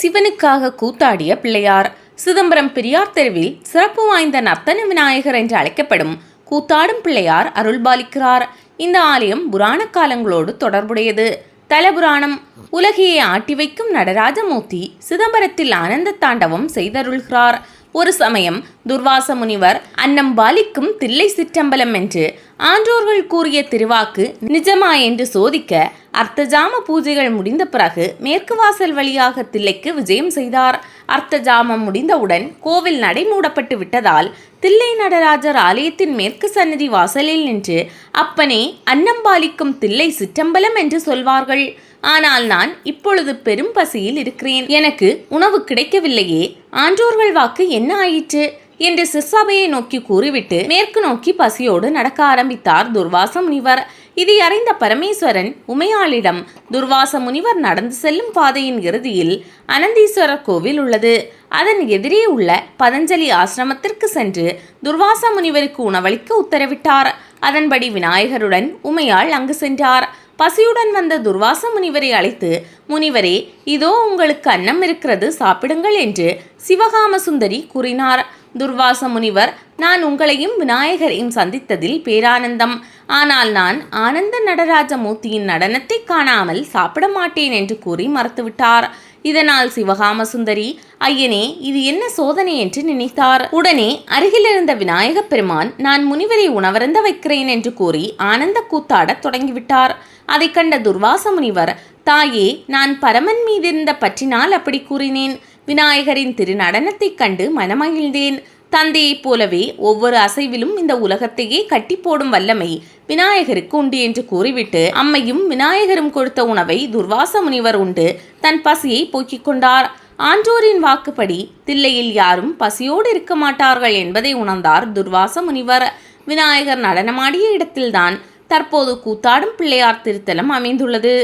சிவனுக்காக கூத்தாடிய பிள்ளையார். சிதம்பரம் பெரியார் தெருவில் சிறப்பு வாய்ந்த நர்த்தன விநாயகர் என்று அழைக்கப்படும் கூத்தாடும் பிள்ளையார் அருள்பாலிக்கிறார். இந்த ஆலயம் புராண காலங்களோடு தொடர்புடையது. தலபுராணம் உலகையே ஆட்டி வைக்கும் நடராஜமூர்த்தி சிதம்பரத்தில் ஆனந்த தாண்டவம் செய்தருள்கிறார். ஒரு சமயம் துர்வாச முனிவர் அன்னம் பாலிக்கும் தில்லை சிற்றம்பலம் என்று ஆன்றோர்கள் கூறிய திருவாக்கு நிஜமா என்று சோதிக்க அர்த்தஜாம பூஜைகள் முடிந்த பிறகு மேற்கு வாசல் வழியாக தில்லைக்கு விஜயம் செய்தார். அர்த்தஜாமம் முடிந்தவுடன் கோவில் நடை மூடப்பட்டு விட்டதால் தில்லை நடராஜர் ஆலயத்தின் மேற்கு சன்னதி வாசலில் நின்று அப்பனே அன்னம்பாலிக்கும் தில்லை சிற்றம்பலம் என்று சொல்வார்கள். ஆனால் நான் இப்பொழுது பெரும் பசியில் இருக்கிறேன். எனக்கு உணவு கிடைக்கவில்லையே. ஆன்றோர்கள் வாக்கு என்ன ஆயிற்று? என்று சிற்சபையை நோக்கி கூறிவிட்டு மேற்கு நோக்கி பசியோடு நடக்க ஆரம்பித்தார் துர்வாச முனிவர். இதை அறிந்த பரமேஸ்வரன் உமையாளிடம் துர்வாச முனிவர் நடந்து செல்லும் பாதையின் இறுதியில் அனந்தீஸ்வரர் கோவில் உள்ளது. அதன் எதிரே உள்ள பதஞ்சலி ஆசிரமத்திற்கு சென்று துர்வாச முனிவருக்கு உணவளிக்க உத்தரவிட்டார். அதன்படி விநாயகருடன் உமையாள் அங்கு சென்றார். பசியுடன் வந்த துர்வாச முனிவரை அழைத்து முனிவரே இதோ உங்களுக்கு அன்னம் இருக்கிறது சாப்பிடுங்கள் என்று சிவகாம சுந்தரி கூறினார். துர்வாச முனிவர் நான் உங்களையும் விநாயகரையும் சந்தித்ததில் பேரானந்தம். ஆனால் நான் ஆனந்த நடராஜ மூர்த்தியின் நடனத்தை காணாமல் சாப்பிட மாட்டேன் என்று கூறி மறுத்துவிட்டார். இதனால் சிவகாம சுந்தரி ஐயனே இது என்ன சோதனை என்று நினைத்தார். உடனே அருகிலிருந்த விநாயகப் பெருமான் நான் முனிவரை உணவருந்த வைக்கிறேன் என்று கூறி ஆனந்த கூத்தாடத் தொடங்கிவிட்டார். அதை கண்ட துர்வாச முனிவர் தாயே நான் பரமன் மீதிருந்த பற்றினால் அப்படி கூறினேன். விநாயகரின் திருநடனத்தைக் கண்டு மனமகிழ்ந்தேன். தந்தையைப் போலவே ஒவ்வொரு அசைவிலும் இந்த உலகத்தையே கட்டி போடும் வல்லமை விநாயகருக்கு உண்டு என்று கூறிவிட்டு அம்மையும் விநாயகரும் கொடுத்த உணவை துர்வாச முனிவர் உண்டு தன் பசியை போக்கிக் கொண்டார். ஆன்றோரின் வாக்குப்படி தில்லையில் யாரும் பசியோடு இருக்க மாட்டார்கள் என்பதை உணர்ந்தார் துர்வாச முனிவர். விநாயகர் நடனமாடிய இடத்தில்தான் தற்போது கூத்தாடும் பிள்ளையார் திருத்தலம் அமைந்துள்ளது.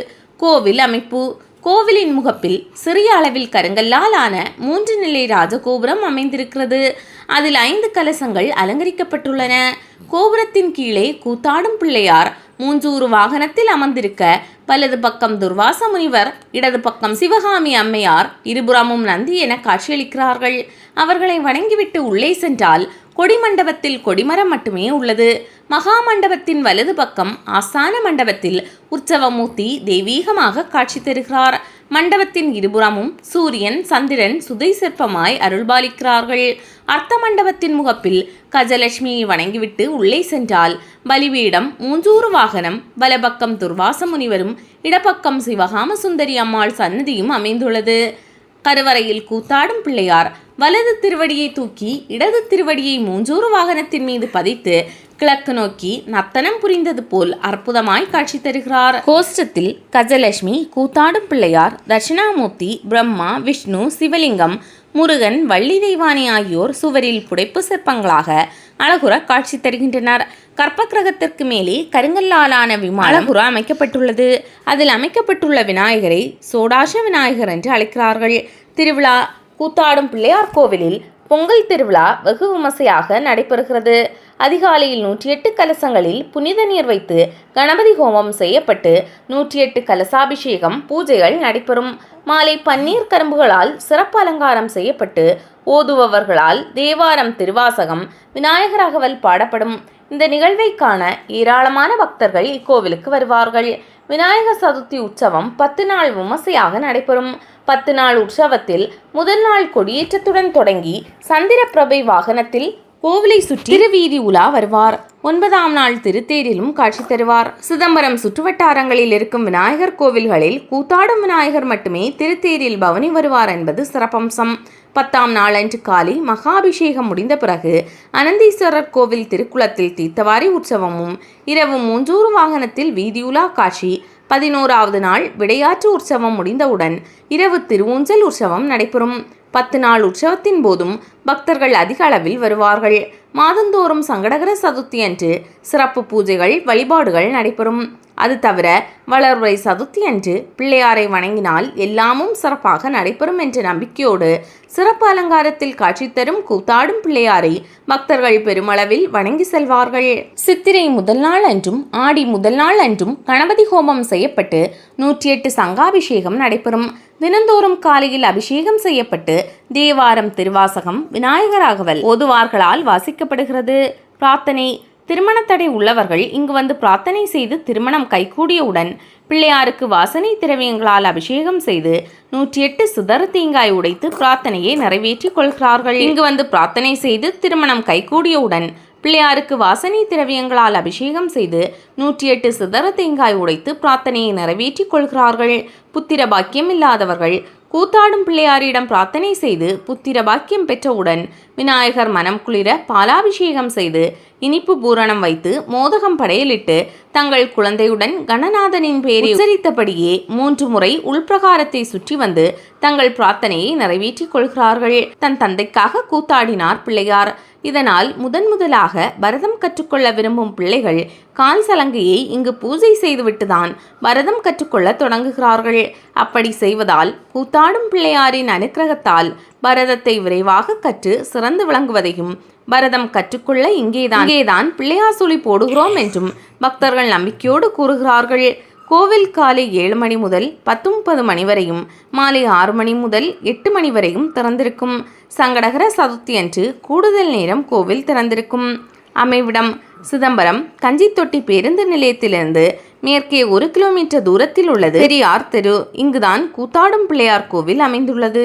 கோவில் அமைப்பு கோவிலின் முகப்பில் சிறிய அளவில் கருங்கல்லால் ஆன மூன்று நிலை ராஜகோபுரம் அமைந்திருக்கிறது. அதில் ஐந்து கலசங்கள் அலங்கரிக்கப்பட்டுள்ளன. கோபுரத்தின் கீழே கூத்தாடும் பிள்ளையார் மூஞ்சூறு வாகனத்தில் அமர்ந்திருக்க வலது பக்கம் துர்வாச முனிவர் இடது பக்கம் சிவகாமி அம்மையார் இருபுறமும் நந்தி என காட்சியளிக்கிறார்கள். அவர்களை வணங்கிவிட்டு உள்ளே சென்றால் கொடிமண்டபத்தில் கொடிமரம் மட்டுமே உள்ளது. மகா மண்டபத்தின் வலது பக்கம் ஆஸ்தான மண்டபத்தில் உற்சவமூர்த்தி தெய்வீகமாக காட்சி தருகிறார். மண்டபத்தின் இருபுறமும் சூரியன் சந்திரன் சுதை சிற்பமாய் அருள்பாலிக்கிறார்கள் அர்த்த மண்டபத்தின் முகப்பில் கஜலட்சுமியை வணங்கிவிட்டு உள்ளே சென்றால் பலிபீடம் மூஞ்சூறு வாகனம் வலபக்கம் துர்வாச முனிவரும் இடப்பக்கம் சிவகாம சுந்தரி அம்மாள் சன்னதியும் அமைந்துள்ளது. கருவறையில் கூத்தாடும் பிள்ளையார். வலது திருவடியை தூக்கி இடது திருவடியை மூஞ்சூறு வாகனத்தின் மீது பதித்து கிழக்கு நோக்கி நத்தனம் புரிந்தது போல் அற்புதமாய் காட்சி தருகிறார். கோஷ்டத்தில் கஜலட்சுமி கூத்தாடும் பிள்ளையார் தட்சிணாமூர்த்தி பிரம்மா விஷ்ணு சிவலிங்கம் முருகன் வள்ளி தெய்வானி ஆகியோர் சுவரில் புடைப்பு சிற்பங்களாக அழகுற காட்சி தருகின்றனர். கற்பக்கிரகத்திற்கு மேலே கருங்கல்லாலான விமானம் அழகுற அமைக்கப்பட்டுள்ளது. அதில் அமைக்கப்பட்டுள்ள விநாயகரை சோடாச விநாயகர் என்று அழைக்கிறார்கள். திருவிழா கூத்தாடும் பிள்ளையார் கோவிலில் பொங்கல் திருவிழா வெகு விமர்சையாக நடைபெறுகிறது. அதிகாலையில் நூற்றி எட்டு கலசங்களில் புனித நீர் வைத்து கணபதி ஹோமம் செய்யப்பட்டு நூற்றி எட்டு கலசாபிஷேகம் பூஜைகள் நடைபெறும். மாலை பன்னீர் கரும்புகளால் சிறப்பு அலங்காரம் செய்யப்பட்டு ஓதுபவர்களால் தேவாரம் திருவாசகம் விநாயகர் அகவல் பாடப்படும். இந்த நிகழ்வை காண ஏராளமான பக்தர்கள் இக்கோவிலுக்கு வருவார்கள். விநாயகர் சதுர்த்தி உற்சவம் பத்து நாள் விமர்சையாக நடைபெறும். பத்து நாள் உற்சவத்தில் முதல் நாள் கொடியேற்றத்துடன் தொடங்கி சந்திரபிரபை வாகனத்தில் கோவிலை சுற்றி திருவீதி உலா வருவார். ஒன்பதாம் நாள் திருத்தேரிலும் காட்சி தருவார். சிதம்பரம் சுற்றுவட்டாரங்களில் இருக்கும் விநாயகர் கோவில்களில் கூத்தாடும் விநாயகர் மட்டுமே திருத்தேரில் பவனி வருவார் என்பது சிறப்பம்சம். பத்தாம் நாளன்று காலை மகாபிஷேகம் முடிந்த பிறகு அனந்தீஸ்வரர் கோவில் திருக்குளத்தில் தீர்த்தவாரி உற்சவமும் இரவு மூஞ்சூறு வாகனத்தில் வீதியுலா காட்சி பதினோராவது நாள் விடையாற்று உற்சவம் முடிந்தவுடன் இரவு திருவூஞ்சல் உற்சவம் நடைபெறும். பத்து நாள் உற்சவத்தின் போதும் பக்தர்கள் அதிக அளவில் வருவார்கள். மாதந்தோறும் சங்கடகர சதுர்த்தி அன்று சிறப்பு பூஜைகள் வழிபாடுகள் நடைபெறும். அது தவிர வளர்வை சதுர்த்தி அன்று பிள்ளையாரை வணங்கினால் எல்லாமும் சிறப்பாக நடைபெறும் என்ற நம்பிக்கையோடு சிறப்பு அலங்காரத்தில் காட்சி தரும் கூத்தாடும் பிள்ளையாரை பக்தர்கள் பெருமளவில் வணங்கி செல்வார்கள். சித்திரை முதல் நாள் அன்றும் ஆடி முதல் நாள் அன்றும் கணபதி ஹோமம் செய்யப்பட்டு நூற்றி எட்டு சங்காபிஷேகம் நடைபெறும். தினந்தோறும் காலையில் அபிஷேகம் செய்யப்பட்டு தேவாரம் திருவாசகம் விநாயகராகவல் ஓதுவார்களால் வாசிக்கப்படுகிறது. பிரார்த்தனை திருமணத்தடை உள்ளவர்கள் இங்கு வந்து பிரார்த்தனை செய்து திருமணம் கைகூடியவுடன் பிள்ளையாருக்கு வாசனை திரவியங்களால் அபிஷேகம் செய்து நூற்றி எட்டு சுதர தேங்காய் உடைத்து பிரார்த்தனையை நிறைவேற்றிக் கொள்கிறார்கள். இங்கு வந்து பிரார்த்தனை செய்து திருமணம் கைகூடியவுடன் பிள்ளையாருக்கு வாசனை திரவியங்களால் அபிஷேகம் செய்து நூற்றி எட்டு சிதற தேங்காய் உடைத்து பிரார்த்தனையை நிறைவேற்றிக் கொள்கிறார்கள். புத்திர பாக்கியம் இல்லாதவர்கள் கூத்தாடும் பிள்ளையாரிடம் பிரார்த்தனை செய்து புத்திர பாக்கியம் பெற்றவுடன் விநாயகர் மனம் குளிர பாலாபிஷேகம் செய்து இனிப்பு பூரணம் வைத்து மோதகம் படையலிட்டு தங்கள் குழந்தையுடன் கணநாதனின் பேரை உச்சரித்தபடியே மூன்று முறை உள்பிரகாரத்தை சுற்றி வந்து தங்கள் பிரார்த்தனையை நிறைவேற்றிக் கொள்கிறார்கள். தன் தந்தைக்காக கூத்தாடினார் பிள்ளையார். இதனால் முதன் முதலாக பரதம் கற்றுக்கொள்ள விரும்பும் பிள்ளைகள் கால் சலங்கையை இங்கு பூஜை செய்துவிட்டுதான் பரதம் கற்றுக்கொள்ள தொடங்குகிறார்கள். அப்படி செய்வதால் கூத்தாடும் பிள்ளையாரின் அனுக்கிரகத்தால் பரதத்தை விரைவாக கற்று சிறந்த சிறந்து விளங்குவதையும் பரதம் கற்றுக்கொள்ள இங்கேதான் இங்கேதான் பிள்ளையாசுளி போடுகிறோம் என்றும் பக்தர்கள் நம்பிக்கையோடு கூறுகிறார்கள். கோவில் காலை ஏழு மணி முதல் பத்து முப்பது மணி வரையும் மாலை ஆறு மணி முதல் எட்டு மணி வரையும் திறந்திருக்கும். சங்கடகர சதுர்த்தி அன்று கூடுதல் நேரம் கோவில் திறந்திருக்கும். அமைவிடம் சிதம்பரம் கஞ்சித்தொட்டி பேருந்து நிலையத்திலிருந்து மேற்கே ஒரு கிலோமீட்டர் தூரத்தில் உள்ளது. பெரியார் தெரு இங்குதான் கூத்தாடும் பிள்ளையார் கோவில் அமைந்துள்ளது.